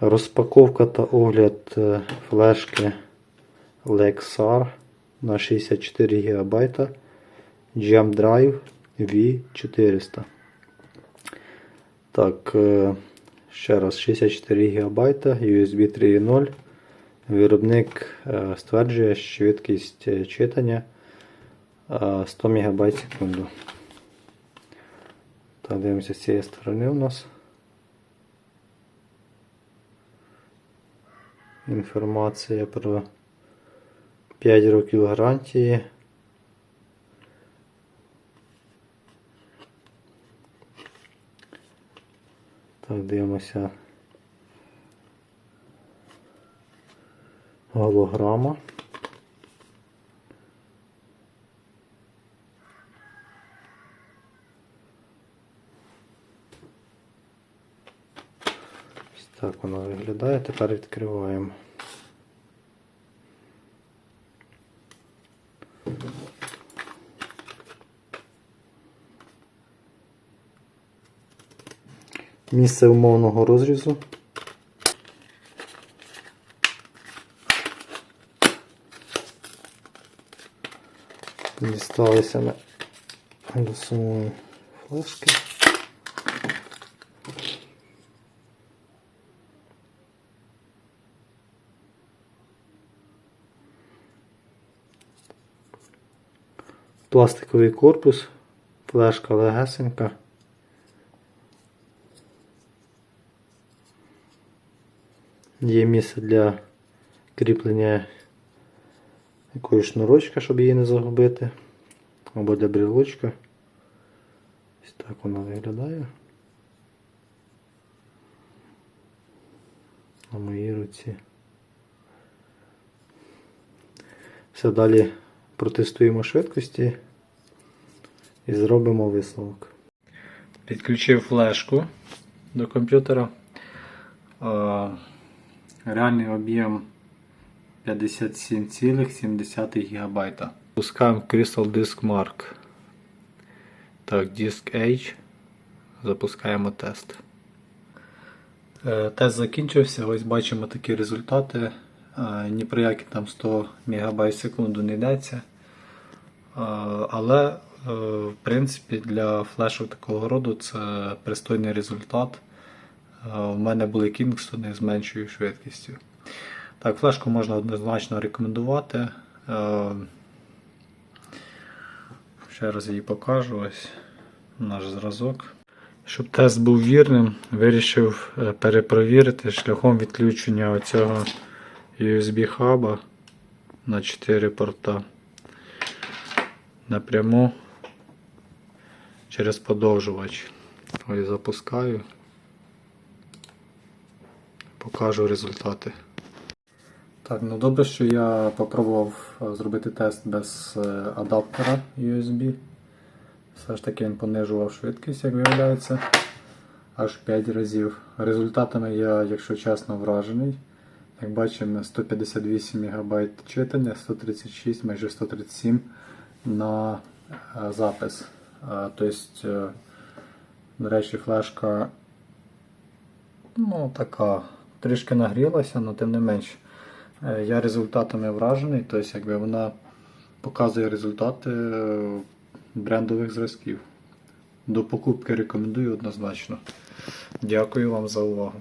Розпаковка та огляд е, флешки Lexar на 64 ГБ Jam Drive V400. Так, е, ще раз 64 ГБ USB 3.0. Виробник е, стверджує швидкість читання е, 100 МБ секунду. Так, дивимося з цієї сторони у нас. Інформація про 5 років гарантії. Так, дивимося. Голограма. Ось так воно виглядає. Тепер відкриваємо. Місце умовного розрізу. Дісталися ми до самої флешки. Пластиковий корпус, флешка легесенька. Є місце для кріплення якоїсь шнурочка, щоб її не загубити. Або для брілочка. Ось так вона виглядає. На моїй руці. Все далі протестуємо швидкості і зробимо висновок. Підключив флешку до комп'ютера. Реальний об'єм 57,7 ГБ. Пускаємо Crystal Disk Mark. Так, Disk H. Запускаємо тест. Е, Тест закінчився. Ось бачимо такі результати. Е, Ні про які там 100 МБ секунду не йдеться. Е, Але, е, в принципі, для флешок такого роду це пристойний результат. Е, У мене були Kingston з меншою швидкістю. Так, флешку можна однозначно рекомендувати. Е, Ще раз її покажу. Ось наш зразок. Щоб тест був вірним, вирішив е, перепровірити шляхом відключення оцього USB хаба на 4 порта напряму через подовжувач. Ось запускаю. Покажу результати. Так, ну добре, що я попробував е, зробити тест без е, адаптера USB. Все ж таки він понижував швидкість, як виявляється, аж 5 разів. Результатами я, якщо чесно, вражений. Як бачимо, 158 МБ читання, 136, майже 137 на е, запис. Е, Тобто, е, до речі, флешка ну, така, трішки нагрілася, але тим не менш. Я результатами вражений, тобто якби вона показує результати брендових зразків. До покупки рекомендую однозначно. Дякую вам за увагу.